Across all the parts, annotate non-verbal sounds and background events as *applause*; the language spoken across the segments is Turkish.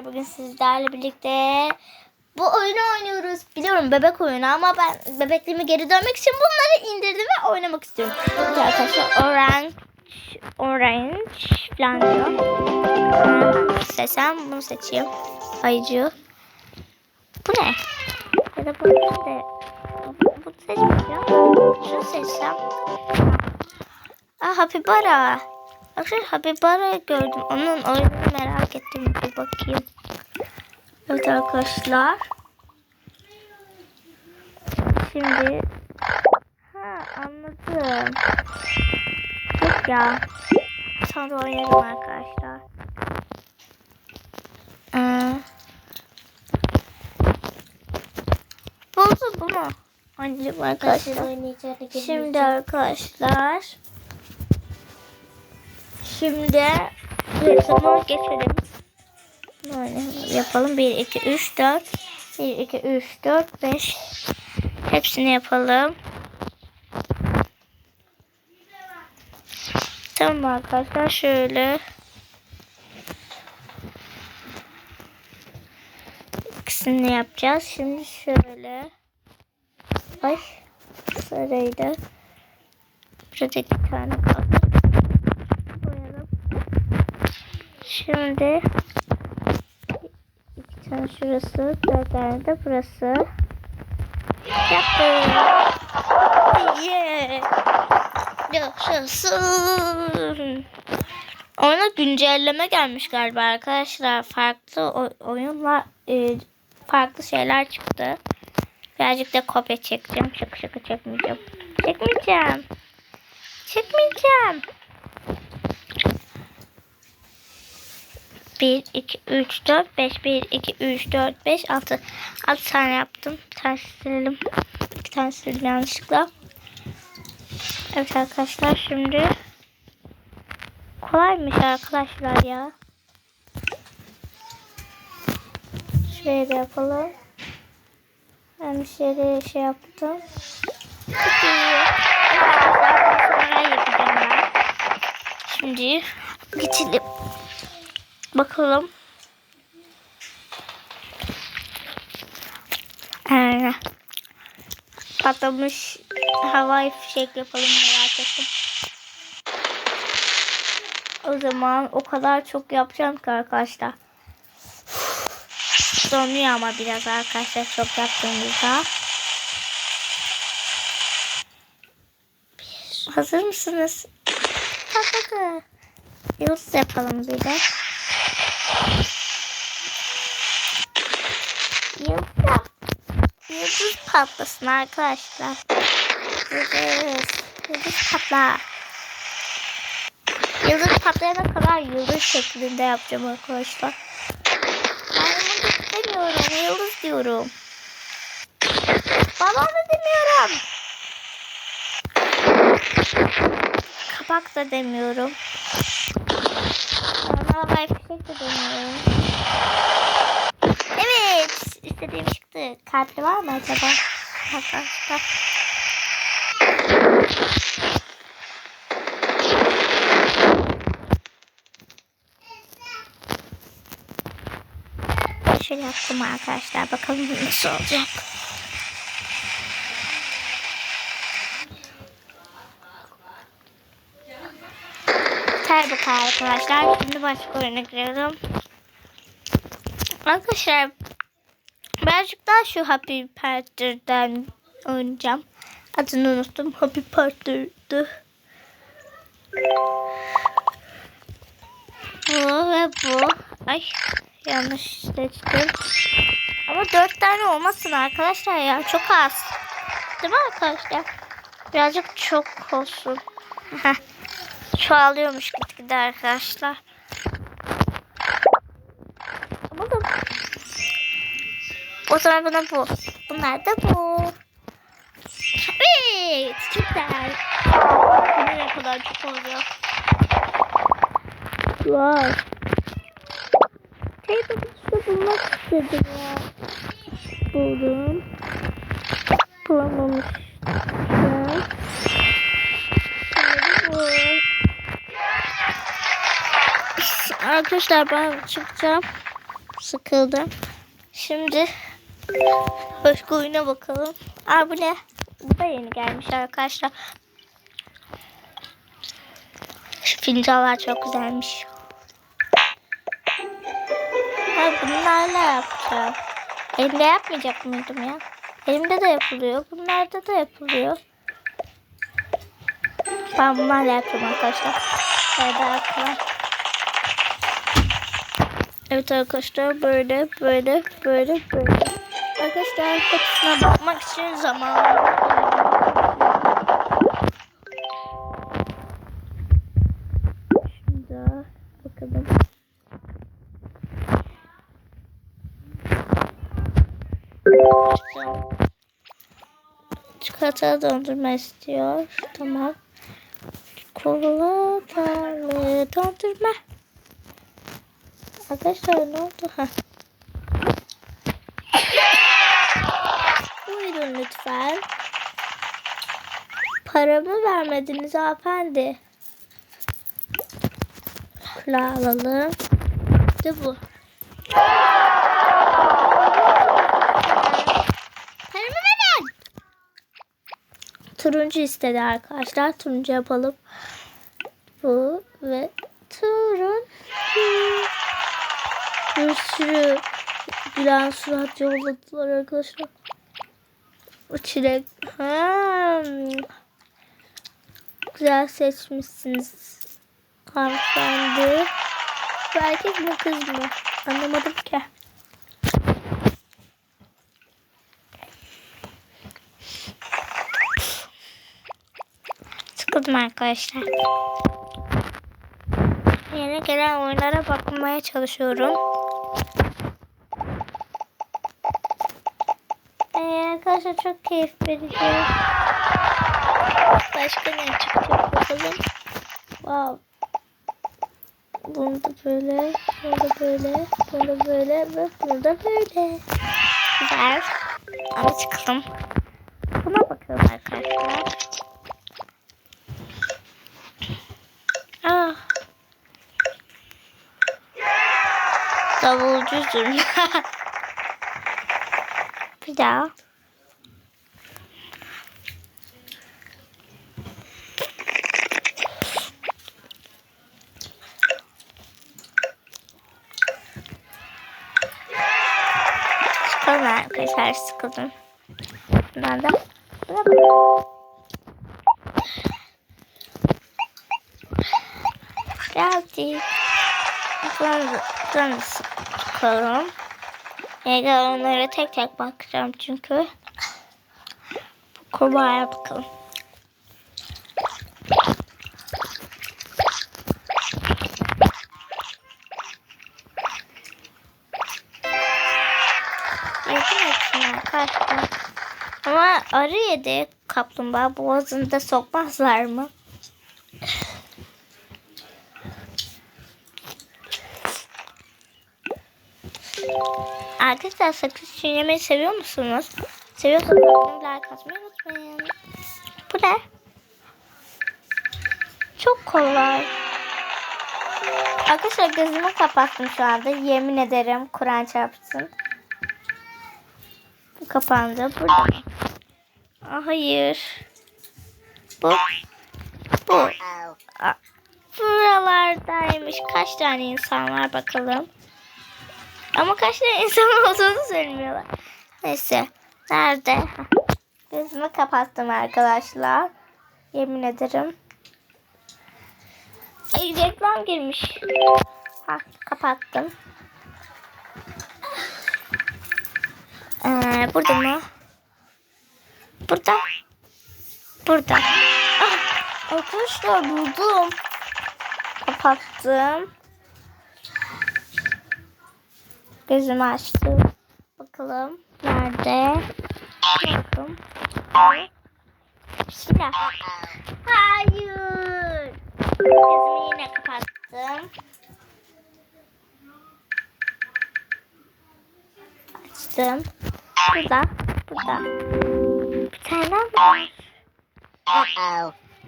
arkadaşlar bugün sizlerle birlikte bu oyunu oynuyoruz. Biliyorum bebek oyunu ama ben bebekliğime geri dönmek için bunları indirdim ve oynamak istiyorum. Evet arkadaşlar orange orange falan diyor. Seçsem bunu seçeyim. Ayıcı. Bu ne? Ya da bu işte. Bu seçmeyeceğim. Şunu seçsem. Aa Happy Bara. Arkadaşlar Happy Bara gördüm. Onun oyununu merak ettim. Bir bakayım. Evet arkadaşlar. Şimdi ha anladım. Yok ya. Sonra oynarım arkadaşlar. Ee, buldu bunu. Anneciğim arkadaşlar. Şimdi arkadaşlar. Şimdi hızımı geçelim. Böyle yapalım. 1, 2, 3, 4. 1, 2, 3, 4, 5. Hepsini yapalım. Tamam arkadaşlar şöyle. İkisini yapacağız. Şimdi şöyle. Ay sarıydı. Burada iki tane Şimdi iki tane şurası, dört tane de burası. Yaptım. Yeah. Yaşasın. Ona güncelleme gelmiş galiba arkadaşlar. Farklı oyunlar, e, farklı şeyler çıktı. Birazcık da kopya çekeceğim. Şaka şaka çekmeyeceğim. Çekmeyeceğim. Çekmeyeceğim. 1, 2, 3, 4, 5. 1, 2, 3, 4, 5, 6. 6 tane yaptım. Bir tane silelim. İki tane sildim yanlışlıkla. Evet arkadaşlar şimdi kolaymış arkadaşlar ya. Şöyle yapalım. Ben bir şeyde şey yaptım. Şimdi geçelim. Bakalım. Ee, patlamış havai fişek yapalım merak ettim. O zaman o kadar çok yapacağım ki arkadaşlar. Donuyor ama biraz arkadaşlar çok yaptığımızda. Hazır mısınız? Yıldız yapalım bir de. Yıldız. Yıldız patlasın arkadaşlar. Yıldız. Yıldız patla. Yıldız patlayana kadar yıldız şeklinde yapacağım arkadaşlar. Ben yıldız demiyorum. Yıldız diyorum. Balon da demiyorum. Kapak da demiyorum. Bana havai fişek. Evet. istediğim çıktı. Kalpli var mı acaba? Arkadaşlar. Şöyle yaptım arkadaşlar. Bakalım nasıl olacak. Kadar arkadaşlar. Şimdi başka oyuna girelim. Arkadaşlar birazcık daha şu Happy Partner'den oynayacağım. Adını unuttum. Happy Partner'dı. Bu ve bu. Ay yanlış seçtim. Ama dört tane olmasın arkadaşlar ya. Çok az. Değil mi arkadaşlar? Birazcık çok olsun. Çoğalıyormuş gitgide arkadaşlar. Ama o zaman buna bu. Bunlar da bu. Evet. Çok güzel. Ne kadar çok oluyor. Vay. Teyze işte bulmak istedim ya. Buldum. Bulamamıştım. Arkadaşlar ben çıkacağım. Sıkıldım. Şimdi başka oyuna bakalım. Aa bu ne? Bu da yeni gelmiş arkadaşlar. Şu fincanlar çok güzelmiş. Ha bunlarla yapacağım. Elimde yapmayacak mıydım ya? Elimde de yapılıyor. Bunlarda da yapılıyor. Ben bunlarla yapıyorum arkadaşlar. Daha kolay. Evet arkadaşlar böyle böyle böyle böyle. Arkadaşlar hepsine bakmak için zaman. Şurada bakalım. Çikolata dondurma istiyor. Tamam. Çikolatalı dondurma. Arkadaşlar ne oldu? Heh. Buyurun lütfen. Paramı vermediniz hanımefendi. Kula alalım. De bu. Paramı verin. Turuncu istedi arkadaşlar. Turuncu yapalım. Bu ve turuncu. Bir sürü gülen surat yolladılar arkadaşlar. O çilek. Ha. Güzel seçmişsiniz. Hanımefendi. Bu erkek mi kız mı? Anlamadım ki. Sıkıldım arkadaşlar. Yeni gelen oyunlara bakmaya çalışıyorum. Ee, arkadaşlar çok keyif verici. Başka ne çıkacak bakalım. Wow. Bunu böyle, bunu böyle, bunu böyle ve bunu da böyle. Güzel. Ama çıkalım. Buna bakalım arkadaşlar. Ah. Zurna. *laughs* Bir daha. Sıkıldım arkadaşlar sıkıldım. Bundan da buna bakalım. Ege onlara tek tek bakacağım çünkü. Bu kurbağaya bakalım. Ama arı yedi kaplumbağa boğazında sokmazlar mı? Arkadaşlar sakız çiğnemeyi seviyor musunuz? Seviyorsanız like atmayı unutmayın. Bu ne? Çok kolay. Arkadaşlar gözümü kapattım şu anda. Yemin ederim Kur'an çarpsın. Bu kapandı. Burada hayır. Bu. Bu. Buralardaymış. Kaç tane insan var bakalım. Ama kaç tane *laughs* insan olduğunu söylemiyorlar. Neyse. Nerede? Gözümü kapattım arkadaşlar. Yemin ederim. Ay reklam girmiş. Ha kapattım. Ee, burada mı? Burada. Burada. Ah, arkadaşlar buldum. Kapattım. Gözümü açtım. Bakalım. Nerede? Bakın. Silah. Hayır. Gözümü yine kapattım. Açtım. Burada. Burada. Bir tane var.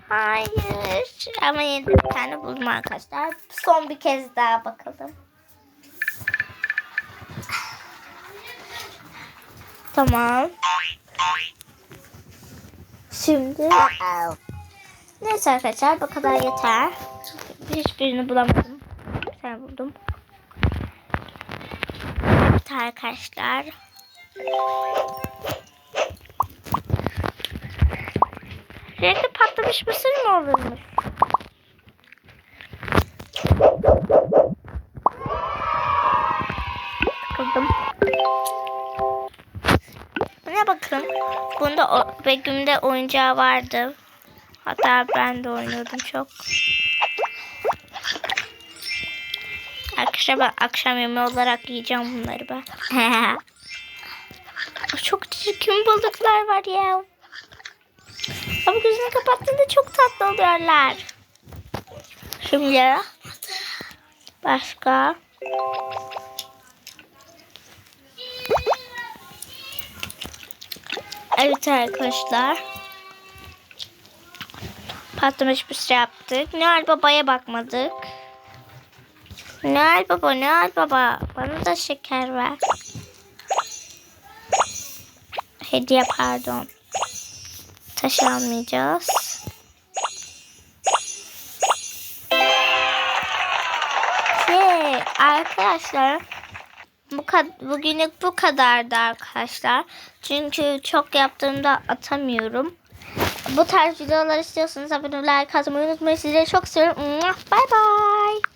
Hayır. Ama yine bir tane buldum arkadaşlar. Son bir kez daha bakalım. Tamam. Şimdi neyse arkadaşlar bu kadar yeter. Hiçbirini bulamadım. Bir tane buldum. Evet arkadaşlar. Renkli patlamış mısır mı olurmuş? Bunda Begüm'de oyuncağı vardı. Hatta ben de oynuyordum çok. Arkadaşlar ben akşam yemeği olarak yiyeceğim bunları ben. *laughs* çok çirkin balıklar var ya. Ama gözünü kapattığında çok tatlı oluyorlar. Şimdi başka. Evet arkadaşlar. Patlamış bir şey yaptık. Noel Baba'ya bakmadık. Noel Baba, Noel Baba. Bana da şeker ver. Hediye pardon. Taş almayacağız. Şey, arkadaşlar bu kad bugünlük bu kadardı arkadaşlar. Çünkü çok yaptığımda atamıyorum. Bu tarz videolar istiyorsanız abone olmayı, like atmayı unutmayın. Sizleri çok seviyorum. Bye bye.